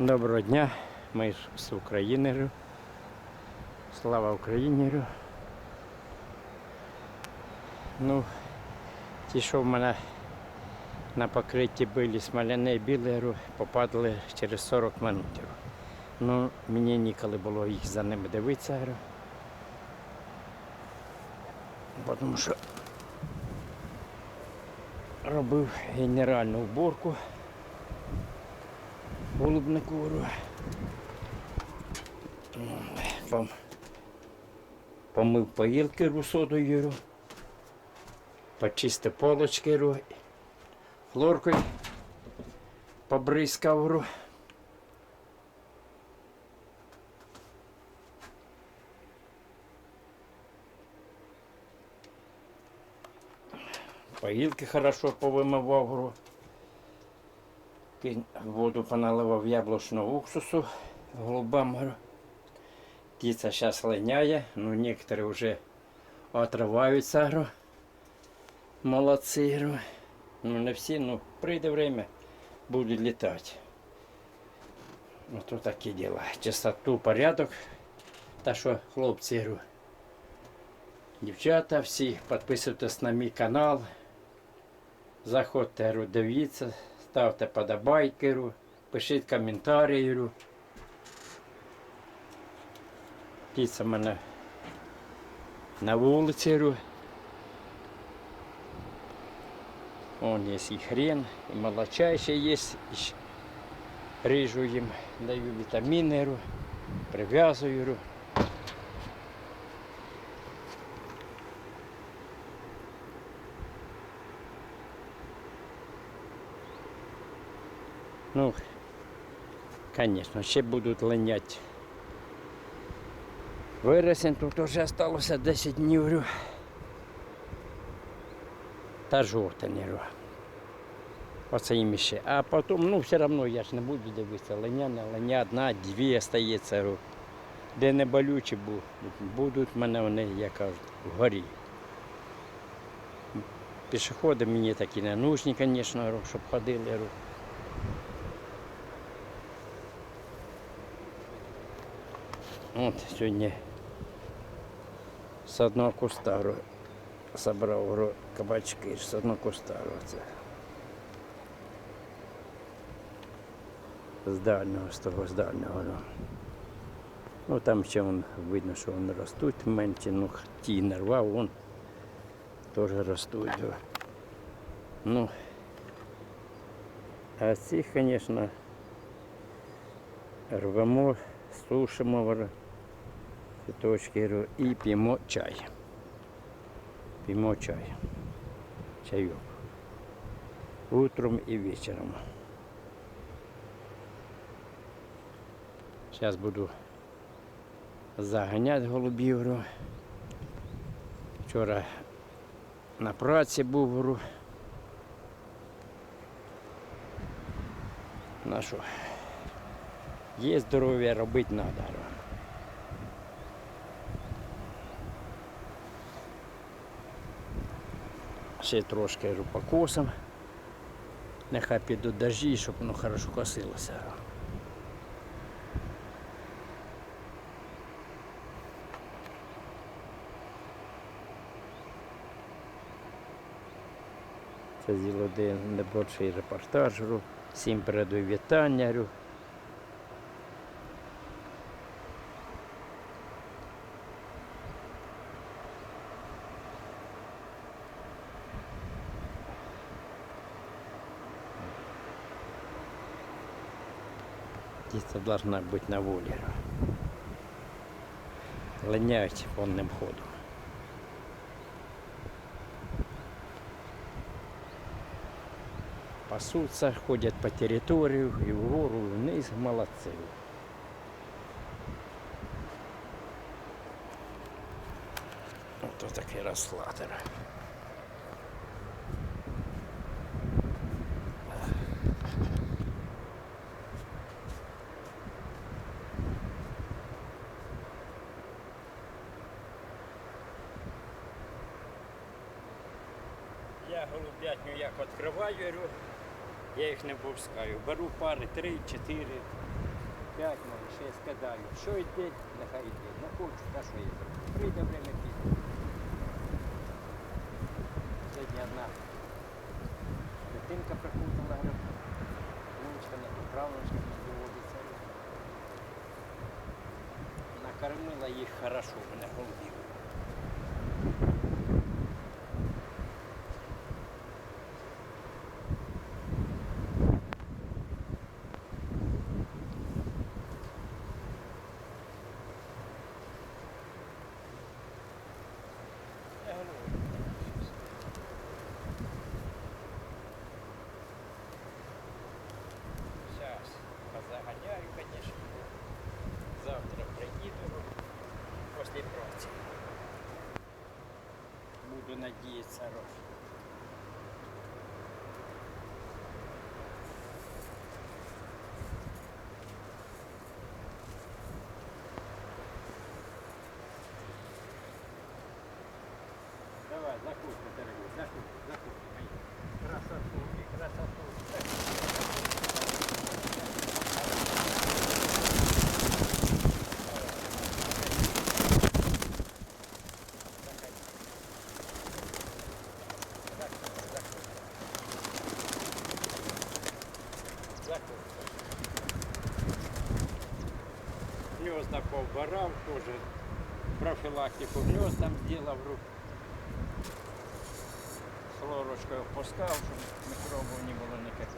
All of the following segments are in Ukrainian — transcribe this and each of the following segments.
Доброго дня, ми з України. Слава Українерю. Ну, ті, що в мене на покритті були смоляні білі, рю, попадали через 40 минут. Ну, мені ніколи було їх за ними дивитися. Тому що робив генеральну уборку голубнику. рю. Пом... Помив поїлки русодою, почистив полочки, хлоркою побризкав. рю. Поїлки хорошо повимивав. Воду поналивав яблучного уксусу голубам. Птиця зараз линяє, ну некоторые вже отрываются. говорю. Молодці. говорю. Ну не всі, ну прийде время, будуть літати. Ну то такі діла. Чистоту, порядок. Та що, хлопці, говорю, дівчата всі, підписуйтесь на мій канал. Заходьте, дивіться, ставте подобайки, говорю, пишіть коментарі. Птиця мене на вулиці. Вон є і хрен, і молочай ще є. Рижу їм, даю вітаміни, прив'язую. Ну, звісно, ще будуть линяти. Вересень тут вже залишилося 10 днів. Та жовтень. говорю. Оце їм ще. А потім, ну все одно я ж не буду дивитися. Линя, не линя, одна, дві остається. Де не болючі бу- будуть мене вони, як кажуть, вгорі. Пішоходи мені такі не нужні, звісно, щоб ходили. говорю. От сьогодні з одного куста говорю, собрав говорю, кабачки з одного куста. говорю, Це. З дальнього, з того з дальнього. говорю. Ну там ще вон, видно, що вони ростуть менші, ну ті не рвав, вон теж ростуть. Ну, а ці, звісно, рвемо, сушимо. Говорю, і п'ємо чай. П'ємо чай. Чайок. Утром і вечором. Зараз буду заганяти голубів. говорю. Вчора на праці був. говорю. На що? Є здоров'я, робити треба. Ще трошки покосом. Нехай підуть дожді, щоб воно хорошо косилося. Це зіло де небольший репортаж. Всім передаю вітання. Птица должна быть на воле. Линяють повним ходом. Пасуться, ходять по територію, і вгору, і вниз, молодці. Ото такий розкладер. Голубятню як відкриваю, я їх не пускаю. Беру пари, три, чотири. п'ять, може, шість кидаю. Що йде, нехай йде. Не хочу, та що зроблю. Прийде время піде. Сьогодні одна дитинка говорю, внучка тут, правнучка не доводиться. Накормила їх хорошо, мене голубів. Буду надеяться, Рос. Профілактику гнездам зробив. Хлорочкою впускав, щоб мікробів не було ніяких.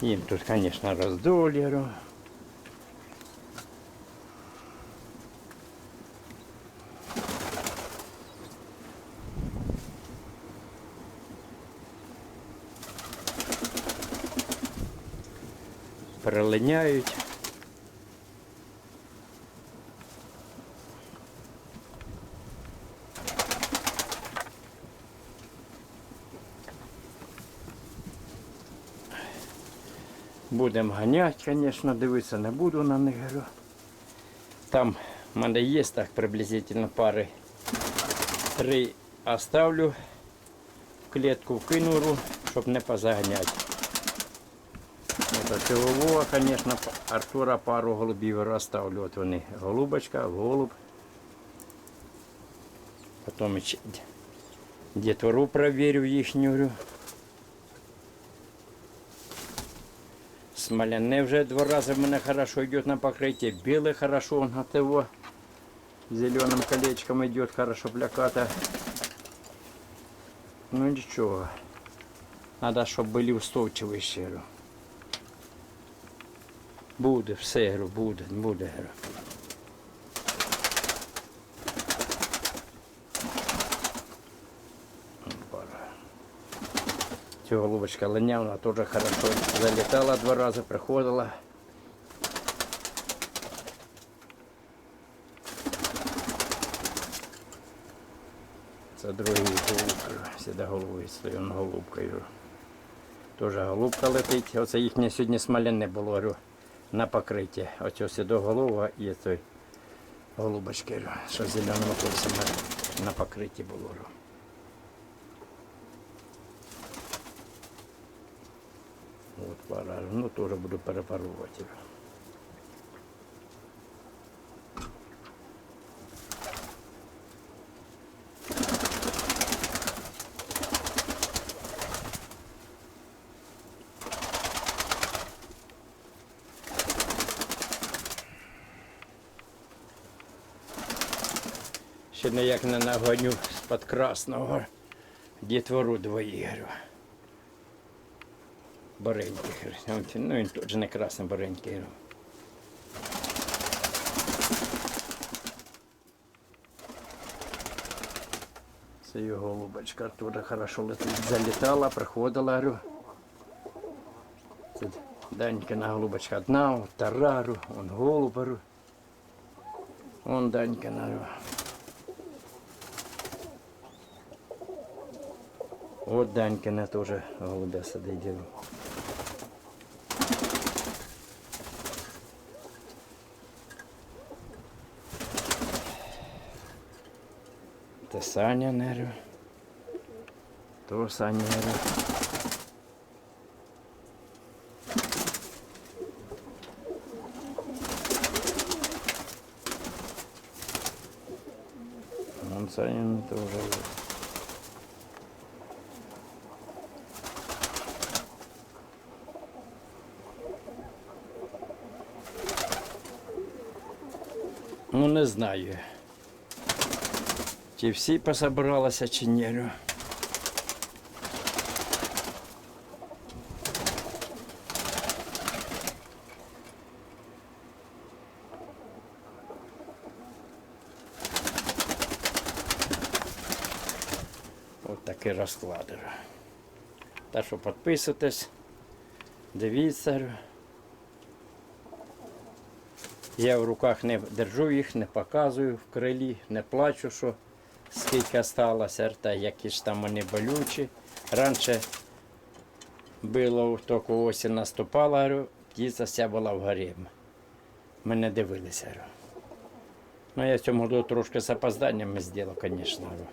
Їм тут, звісно, роздоліру. Перелиняють. Будемо ганяти, звісно, дивитися не буду на них. Там в мене є так приблизительно пари. Три оставлю в клітку вкину, щоб не позаганяти. Цього, звісно, Артура пару голубів розставлю. От вони голубочка, голуб. Потім дітвору провірю їхню. Смоляне вже два рази в мене хорошо йде на покриття. Біле хорошо он от. Зеленым колечком идет хорошо пляката. Ну нічого. Надо, щоб були устойчиві ще. Буде, все, говорю, буде, буде. Пора. Ця голубочка линяна теж хорошо залітала два рази, приходила. Це другий голубка. Сюди головою стою, голубкою. Теж голубка летить. Оце їхнє сьогодні смоляне було на покритті. Оце до голова і той голубочки, що зеленого зеленому на, на покритті було. От пора, ну теж буду перепарувати. Ще ніяк не нагоню з-під красного дітвору двоєрю. Бареньких. Ну він теж не красний баренький. Це його голубочка туди хорошо. Залітала, приходила, говорю. Тут Данькина голубочка одна, от тарару, он голуб, говорю. Вон Данькина. Вот Данькина тоже голубя сады делал. Це Саня нерю. тоже Саня нерю. Вон Саня не то. Не знаю. Чи всі пособралися, чи ні. ну. От такий розклад. ну. Так що підписуйтесь, дивіться. Я в руках не держу їх, не показую в крилі, не плачу, що скільки сталося, та які ж там вони болючі. Раніше було тільки осінь наступала, говорю, птиця вся була в горі. Ми не дивилися. Ну, я в цьому году трошки з опозданням зробив, звісно. говорю.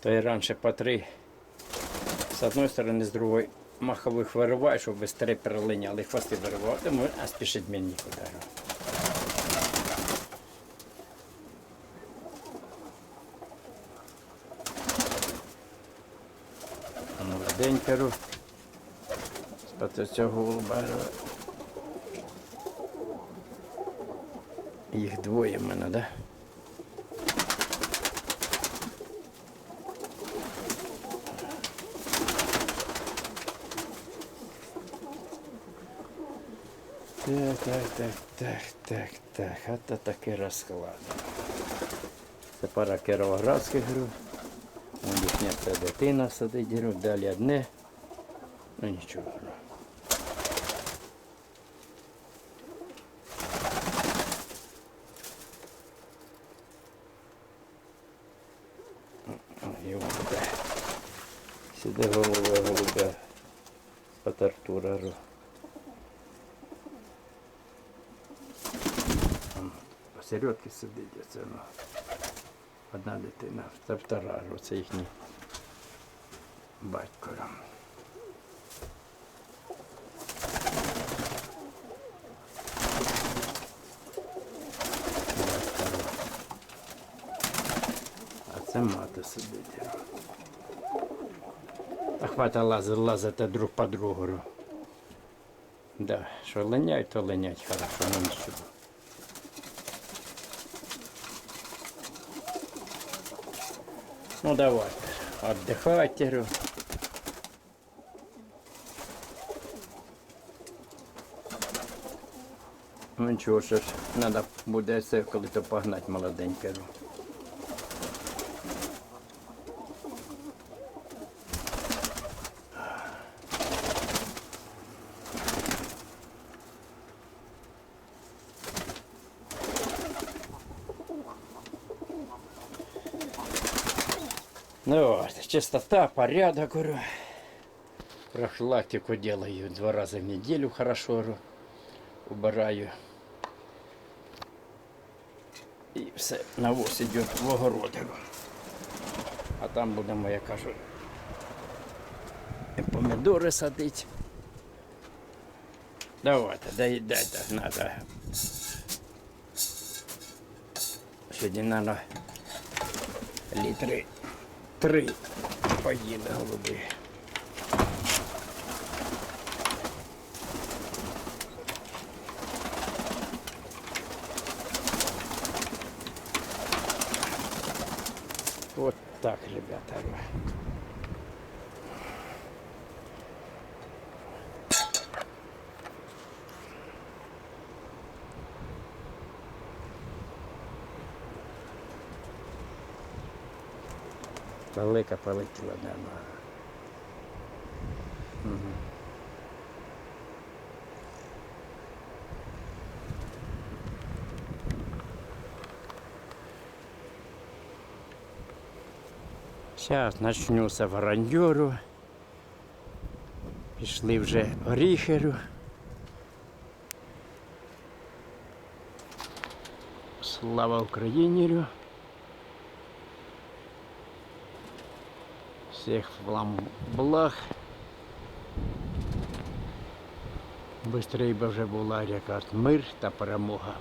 То і раніше по три з одної сторони, з другої махових вириваю, щоб швидше перелиняли, хвости виривав, тому а спішить мені нікуди. Молоденька ру. Спати цього голуба. Їх двоє в мене, так? Да? Так, так, так, так, так, так. А то такий розклад. Це пара кіровоградських гру. Вон їхня ця дитина сидить, гру. далі одне. Ну нічого. Сюди голубе, голубе. От Артура. сидить, це ну, одна дитина, це втора, це їхній. Батько. А це мати сидить. А хвата лазить, лазити друг по другу. Да, що линять, то линять хорошо, ну нічого. Ну давайте, отдыхайте. говорю. Ну нічого, ж, треба буде все, коли то погнати молоденьке. Ну вот, чистота, порядок, говорю. Профилактику делаю два раза в неделю хорошо говорю, убираю. І все, навоз идет в огород. говорю. А там будемо, я кажу, і помідори садити. Давайте, доїдайте, надо. Сьогодні, надо літри три поїли голуби. Вот так, ребята. Велика полетіла нема. Угу. Зараз начнуся в грандюру. Пішли вже оріхеру. Слава Україні! Рю. Рю. Всіх вам благ. Быстрей би вже була якась мир та перемога.